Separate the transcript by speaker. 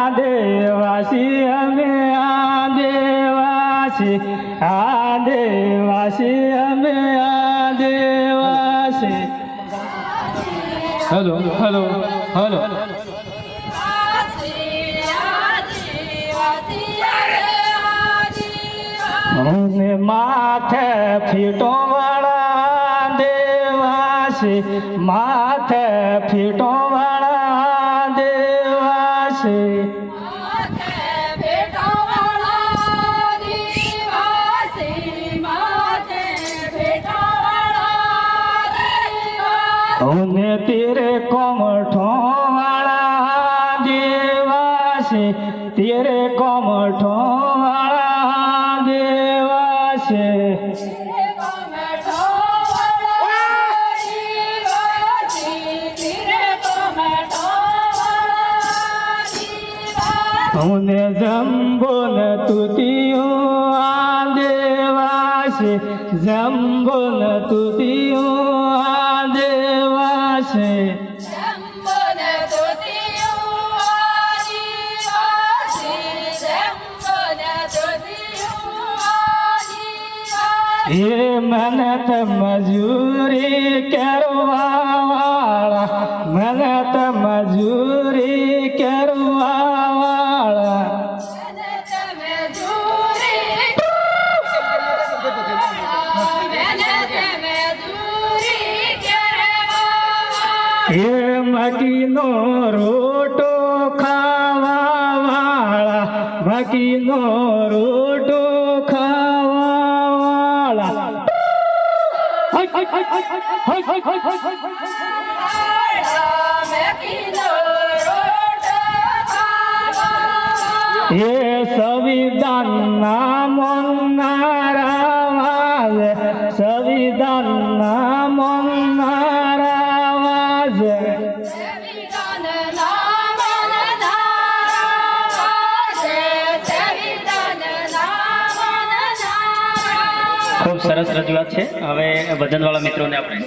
Speaker 1: આદિવાસી અમે આ અમે આ આદિવાસી અમે આદિવાસી. Hello hello hello. અમે માથે ફીટો વાળા દેવાસી, માથે ફીટો વાળા દેવાસી. અને તેરે કોમઠો વાળા દેવાસી, તેરે કોમઠો મને જંબો ન તુતિયું આ દેવાસી જંબો ન તુતિયું આ દેવાસી એ મનત મજૂરી કરવા વાળા મનત મજૂરી હે મકીનો રોટો ખાવા વાળા મકીનો રોટો ખાવા વાળા એ સંવિધાન ના મોનારા નારાવાજ
Speaker 2: ખૂબ સરસ રજૂઆત છે. હવે ભજનવાળા મિત્રોને આપણે